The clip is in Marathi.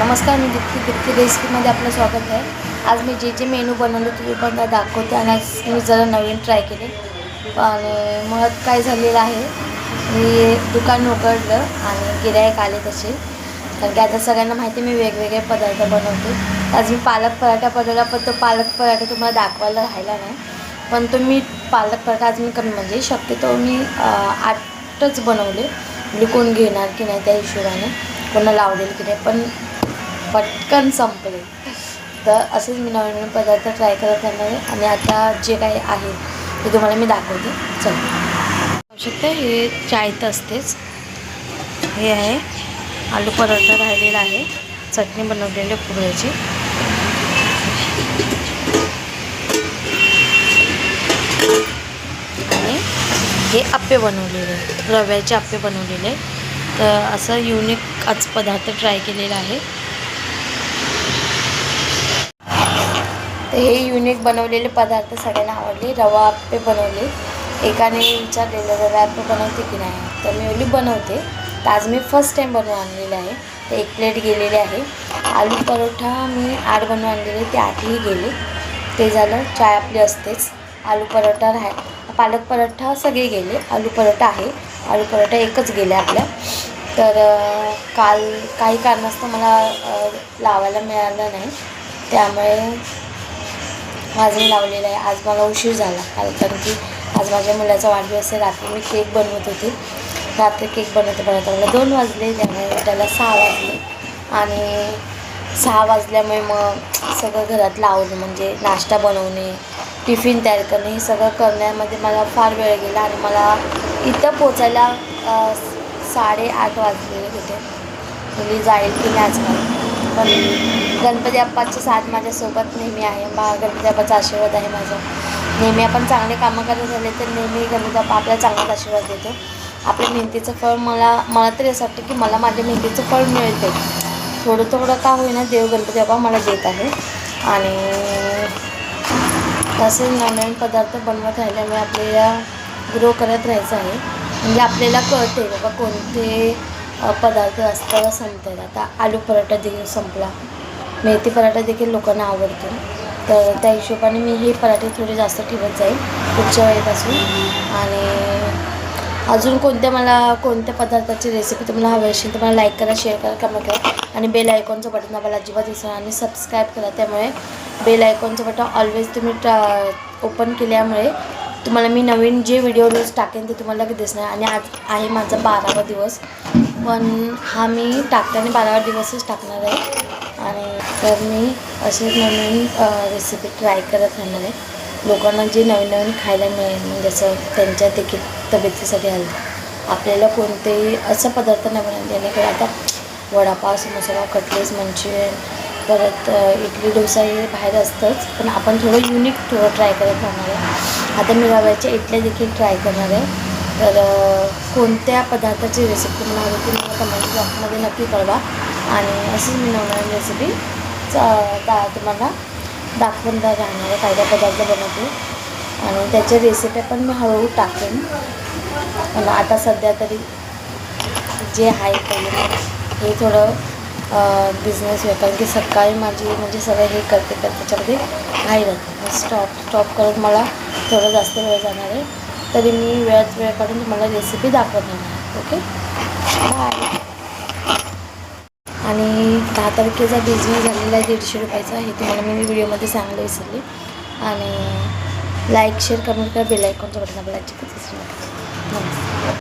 नमस्कार मी दीप्ती. दीप्ती रेसिपीमध्ये आपलं स्वागत आहे. आज मी जे जे मेनू बनवले तुम्ही पण दाखवते आणि आज मी जरा नवीन ट्राय केले. आणि मुळात काय झालेलं आहे मी दुकान उघडलं आणि गिरायक आले तसे. कारण की आता सगळ्यांना माहिती मी वेगवेगळे पदार्थ बनवते. आज मी पालक पराठा बनवला पण तो पालक पराठा तुम्हाला दाखवायला राहिला नाही. पण तो मी पालक पराठा आज मी कमी म्हणजे शक्यतो मी आठच बनवले. म्हणजे कोण घेणार की नाही त्या हिशोबाने. कोणा लावलेलं की नाही पण पटकन संपले. तर असेच मी नवीन नवीन पदार्थ ट्राय करत राहणार आहे आणि आता जे काही आहे ते तुम्हाला मी दाखवते. चल. आवश्यकता हे चाय तर असतेच. हे आहे आलू पराठा राहिलेला आहे. चटणी बनवलेली आहे पुरळ्याची आणि हे आप्पे बनवलेले रव्याचे आप्पे बनवलेले तर असं युनिक आज पदार्थ ट्राय केलेला आहे. हे युनिक बनवलेले पदार्थ सगळ्यांना आवडले. रवा आप्पे बनवले. एकाने विचारलेलं रवा आप्पे बनवते की नाही? तर मी ओली बनवते. तर आज मी फर्स्ट टाईम बनवून आणलेले आहे. ते एक प्लेट गेलेले आहे. आलू परोठा मी आठ बनवून आणलेले ते आठही गेले. ते झालं चाय आपली असतेच. आलू परोठा राह पालक परोठा सगळे गेले. आलू परोठा आहे. आलू परोठा एकच गेले आपल्या. तर काल काही कारणास्तव मला लावायला मिळालं नाही. त्यामुळे आज लावलेलं आहे. आज मला उशीर झाला. काल कारण की आज माझ्या मुलाचा वाढदिवस आहे. रात्री मी केक बनवत होते. रात्री केक बनवते बनवता मला दोन वाजले. त्यामुळे त्याला सहा वाजले. आणि सहा वाजल्यामुळे मग सगळं घरातलं आवडलं म्हणजे नाश्ता बनवणे टिफिन तयार करणे हे सगळं करण्यामध्ये मला फार वेळ गेला आणि मला इथं पोचायला साडेआठ वाजलेले होते. मुली जाईल की नाही आजकाल पण गणपती बाप्पाची साथ माझ्यासोबत नेहमी आहे. बा गणपती बाप्पाचा आशीर्वाद आहे माझा. नेहमी आपण चांगले कामं करत झाले तर नेहमी गणपती बाप्पा आपल्याला चांगलाच आशीर्वाद देतो. आपल्या मेहनतीचं फळ मला मला तरी असं वाटतं की मला माझ्या मेहनतीचं फळ मिळते थोडं थोडं का होईना देव गणपती बाप्पा मला देत आहे. आणि तसेच नवनवीन पदार्थ बनवत राहिल्यामुळे आपल्याला ग्रो करत राहायचं आहे. म्हणजे आपल्याला कळते बाबा कोणते पदार्थ असताना संपतात. आता आलू पराठा देखील संपला. मेथी पराठा देखील लोकांना आवडतो. तर त्या हिशोबाने मी हे पराठे थोडे जास्त ठेवत जाईल पुढच्या वेळेपासून. आणि अजून कोणत्या मला कोणत्या पदार्थाची रेसिपी तुम्हाला हवी असेल तर मला लाईक करा शेअर करा कमेंट करा. आणि बेल आयकॉनचं बटन दाबायला अजिबात विसरा आणि सबस्क्राईब करा. त्यामुळे बेल आयकॉनचं बटन ऑलवेज तुम्ही टा ओपन केल्यामुळे तुम्हाला मी नवीन जे व्हिडिओ रोज टाकेन ते तुम्हाला लगेच दिसणार. आणि आज आहे माझा बारावा दिवस. पण हा मी टाकताना बारा दिवसच टाकणार आहे. आणि तर मी असे नवीन रेसिपी ट्राय करत राहणार आहे. लोकांना जे नवीन नवीन खायला मिळेल म्हणजे असं त्यांच्या देखील तब्येतीसाठी हेल्थ आपल्याला कोणतेही असं पदार्थ नाही बनवले जेणेकरून आता वडापाव समोसा कटलेस मंचुरियन परत इडली डोसा हे बाहेर असतंच. पण आपण थोडं युनिक थोडं ट्राय करत राहणार आहे. आता मी रव्याच्या इडल्या देखील ट्राय करणार आहे. तर कोणत्या पदार्थाची रेसिपी तुम्हाला हवी ती मला कमेंट बॉक्समध्ये नक्की कळवा. आणि अशीच मी नवनवीन रेसिपी चा तुम्हाला दाखवून दा- राहणार आहे काय काय पदार्थ बनवते. आणि त्याच्या रेसिपी पण मी हळूहळू टाकेन. पण आता सध्या तरी जे आहे पहिले हे थोडं बिझनेस आहे कारण की सकाळी माझी म्हणजे सगळं हे करते तर त्याच्यामध्ये घाई राहते. स्टॉप स्टॉप करून मला थोडं जास्त वेळ जाणार आहे. तरी मी वेळात वेळ काढून तुम्हाला रेसिपी दाखवत. नाही ओके बाय आणि दहा तारखेचा बिझनेस झालेला आहे दीडशे रुपयाचा. हे तुम्हाला मी व्हिडिओमध्ये सांगायला विसरले आणि लाईक शेअर कमेंट करा. बेलायकॉन आयकॉनचं बटन नमस्कार.